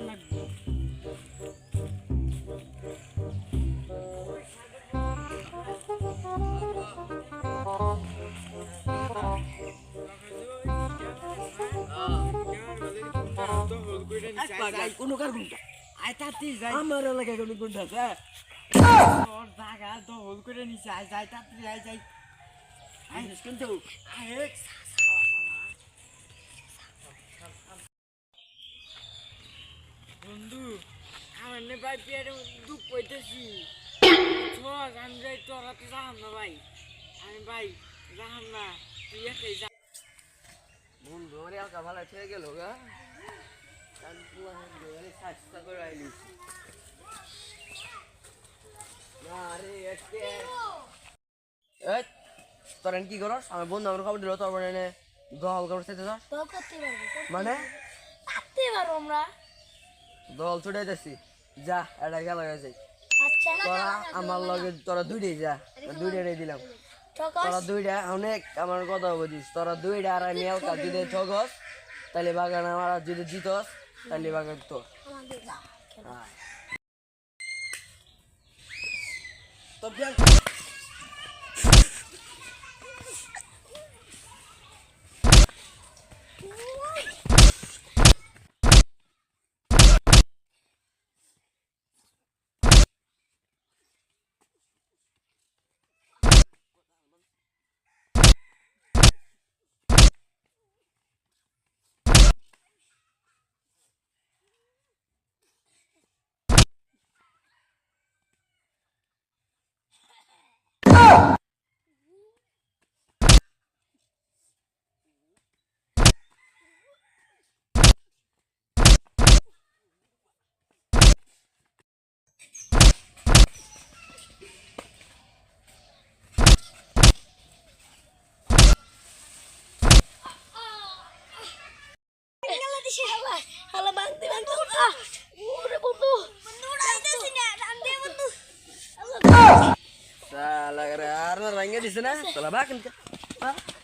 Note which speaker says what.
Speaker 1: লাগবে আয়
Speaker 2: আমার এলাকায় কোনো কোনটা আছে?
Speaker 1: জায়গা দখল করে নিছে আয় যাই তাড়াতাড়ি আয় যাই।
Speaker 2: আই কিন্তু
Speaker 1: আয় বন্ধু আমার নে ভাই পেটে দুঃখ পাইতেছি। ছোট আমি যাই তোরা তো যাহাম না ভাই। আমি ভাই যাহাম না তুই একাই যা।
Speaker 2: বন্ধু আমার এলাকা ভালো থেকে গেল গা। চেষ্টা করে আইলি। আরে একে। এই তোর কি করস? আমার বন্ধু আমার খবর দিল তোর মানে দল খবর চাইতে
Speaker 3: করতে
Speaker 2: মানে?
Speaker 3: আমরা।
Speaker 2: দল ছুটে যাচ্ছি যা এটা গেল হয়েছে যাই
Speaker 3: আচ্ছা
Speaker 2: তোরা আমার লগে তোরা দুইটাই যা দুইটাই দিলাম। তোরা দুইটা অনেক আমার কথা বুঝিস তোরা দুইটা আর আমি এলকা যদি ঠগস তাহলে বাগান আমার যদি জিতস তাহলে বাগান
Speaker 3: যা
Speaker 2: তো
Speaker 3: siapa? Kalau bantu bantu ah, udah butuh. Menurut kita sini ada antai
Speaker 2: butuh. Allah. আর না রঙে দিছে
Speaker 3: না